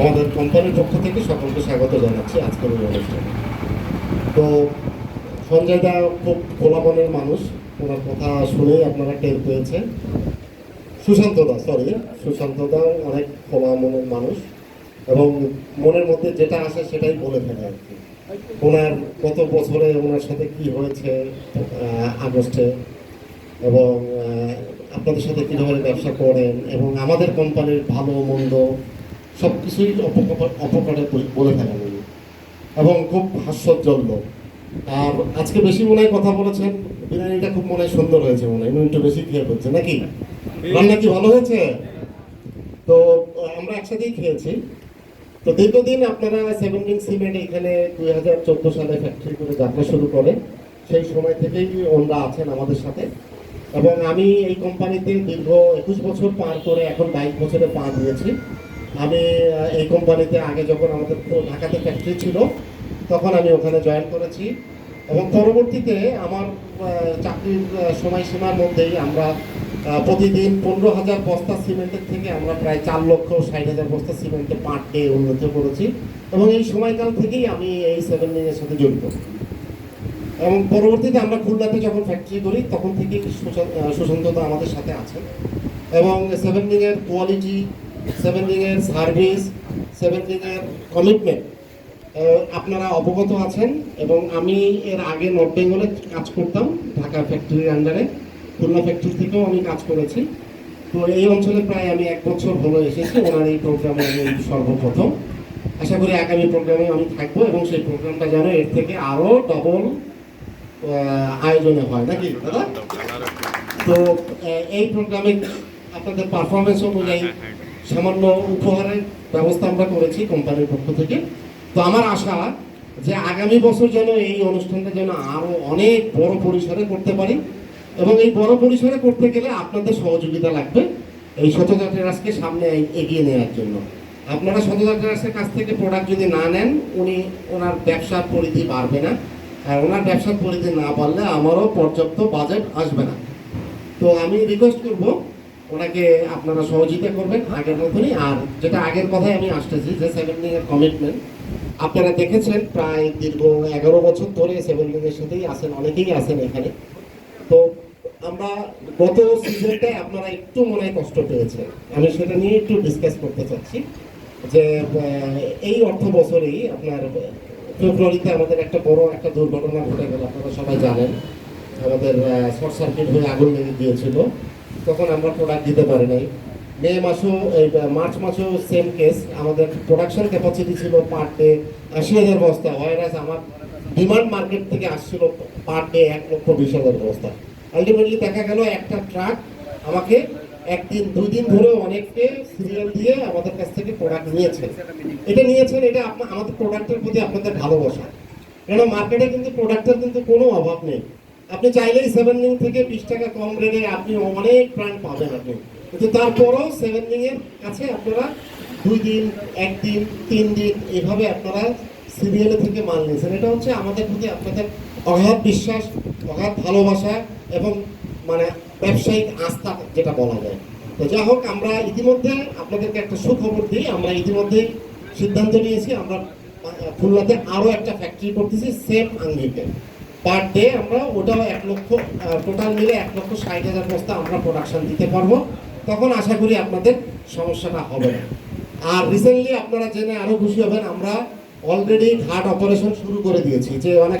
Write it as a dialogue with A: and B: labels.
A: আমাদের কোম্পানির পক্ষ থেকে সকলকে স্বাগত জানাচ্ছি আজকের এই অনুষ্ঠানে। তো, সঞ্জয় দা খুব খোলা মনের মানুষ। ওনার কথা শুনেই আপনারা টের পেয়েছেন। সুশান্ত দা সরি সুশান্ত দা অনেক খোলা মনের মানুষ এবং মনের মধ্যে যেটা আসে সেটাই বলে ফেলে আর কি। ওনার গত বছরে ওনার সাথে কি হয়েছে আগস্টে এবং আপনাদের সাথে কীভাবে ব্যবসা করেন এবং আমাদের কোম্পানির ভালো মন্দ সব কিছুই অপকারে বল- থাকেন উনি এবং খুব হাস্যোজ্জ্বল আর আজকে বেশি মনে কথা বলেছেন। বিরিয়ানিটা খুব মনে সুন্দর হয়েছে মনে হয়। একটু বেশি খেয়ে ফেলছে নাকি? রান্না কি ভালো হয়েছে? তো আমরা একসাথেই খেয়েছি। তো দীর্ঘদিন আপনারা সেভেন্টিন সিমেন্ট এখানে দুই হাজার চোদ্দ সালে ফ্যাক্টরি করে যাত্রা শুরু করে, সেই সময় থেকেই ওনারা আছেন আমাদের সাথে। এবং আমি এই কোম্পানিতে দীর্ঘ একুশ বছর পার করে এখন বাইশ বছরে পা দিয়েছি। আমি এই কোম্পানিতে আগে যখন আমাদের ঢাকাতে ফ্যাক্টরি ছিল, তখন আমি ওখানে জয়েন করেছি। এবং পরবর্তীতে আমার চাকরির সময়সীমার মধ্যেই আমরা প্রতিদিন পনেরো হাজার বস্তা সিমেন্টের থেকে আমরা প্রায় চার লক্ষ ষাট হাজার বস্তা সিমেন্টে পার ডে উন্নতি করেছি। এবং এই সময়কাল থেকেই আমি এই সেভেন এর সাথে জড়িত। এবং পরবর্তীতে আমরা খুলনাতে যখন ফ্যাক্টরি করি, তখন থেকেই সুশান্ত সুশান্তদা আমাদের সাথে আছে। এবং সেভেন এর কোয়ালিটি সেভেন এর সার্ভিস সেভেন এর কমিটমেন্ট আপনারা অবগত আছেন এবং আমি এর আগে নর্থ বেঙ্গলে কাজ করতাম ঢাকা ফ্যাক্টরির আন্ডারে খুলনা ফ্যাক্টরি থেকেও আমি কাজ করেছি। তো এই অঞ্চলে প্রায় আমি এক বছর হলো এসেছি ওনার এই প্রোগ্রামে আমি সর্বপ্রথম। আশা করি আগামী প্রোগ্রামে আমি থাকব এবং সেই প্রোগ্রামটা যেন এর থেকে আরও ডবল আয়োজনে হয়। নাকি দাদা? তো এই প্রোগ্রামে আপনাদের পারফরমেন্স অনুযায়ী সামান্য উপহারের ব্যবস্থা আমরা করেছি কোম্পানির পক্ষ থেকে। তো আমার আশা যে আগামী বছর যেন এই অনুষ্ঠানটা যেন আরও অনেক বড় পরিসরে করতে পারি এবং এই বড় পরিসরে করতে গেলে আপনাদের সহযোগিতা লাগবে এই শতজাতের আজকে সামনে এগিয়ে নেওয়ার জন্য। আপনারা শতজাতের আজকের কাছ থেকে প্রোডাক্ট যদি না নেন, উনি ওনার ব্যবসার পরিধি বাড়বে না। আর ওনার ব্যবসার পরিধি না বাড়লে আমারও পর্যাপ্ত বাজেট আসবে না। তো আমি রিকোয়েস্ট করব ওনাকে আপনারা সহযোগিতা করবেন আগের মতনই। আর যেটা আগের কথায় আমি আসতেছি, যে সেভেন্টিং এর কমিটমেন্ট আপনারা দেখেছেন প্রায় দীর্ঘ এগারো বছর ধরে সেভেন্টিং এর সাথেই আছেন, অনেকেই আছেন এখানে। তো আমরা গত সিজনটায় আপনারা একটু মনে কষ্ট পেয়েছেন। আমি সেটা নিয়ে একটু ডিসকাস করতে চাচ্ছি যে এই অর্থ বছরেই আপনার ফেব্রুয়ারিতে আমাদের একটা বড় একটা দুর্ঘটনা ঘটে গেল, আপনারা সবাই জানেন। আমাদের শর্ট সার্কিট হয়ে আগুন লেগে গিয়েছিল। তখন আমরা প্রোডাক্ট দিতে পারি নাই। মে মাসেও, এই, মার্চ মাসেও সেম কেস আমাদের প্রোডাকশন ক্যাপাসিটি ছিল পার ডে আশি হাজার বস্তা। ওয়ারাস আমার ডিমান্ড মার্কেট থেকে আসছিল পার ডে এক লক্ষ বিশ হাজার বস্তা। আলটিমেটলি দেখা গেল একটা ট্রাক আমাকে একদিন দুই দিন ধরে অনেককে সিরিয়াল দিয়ে আমাদের কাছ থেকে প্রোডাক্ট নিয়েছেন এটা নিয়েছেন, এটা আপনার আমাদের প্রোডাক্টের প্রতি আপনাদের ভালোবাসা। কেন? মার্কেটে কিন্তু প্রোডাক্টের কিন্তু কোনো অভাব নেই। আপনি চাইলেই সেভেন লিং থেকে বিশ টাকা কম রেটে আপনি অনেক ব্র্যান্ড পাবেন আপনি। কিন্তু তারপরও সেভেন এর কাছে আপনারা দুই দিন একদিন তিন দিন এভাবে আপনারা সিরিয়ালে থেকে মাল নিয়েছেন। এটা হচ্ছে আমাদের প্রতি আপনাদের অগাধ বিশ্বাস, অগাধ ভালোবাসা এবং মানে ব্যবসায়িক আস্থা যেটা বলা যায়। তো যা হোক, আমরা ইতিমধ্যে আপনাদেরকে একটা সুখবর দিই। আমরা ইতিমধ্যেই সিদ্ধান্ত নিয়েছি, আমরা খুলনাতে আরও একটা ফ্যাক্টরি করতেছি সেম আঙ্গিকে। পার ডে আমরা ওটাও এক লক্ষ টোটাল মিলে এক লক্ষ ষাট হাজার বস্তা আমরা প্রোডাকশান দিতে পারব। তখন আশা করি আপনাদের সমস্যাটা হবে না। আর রিসেন্টলি আপনারা জেনে আরও খুশি হবেন, আমরা অলরেডি হার্ট অপারেশন শুরু করে দিয়েছি, যে অনেক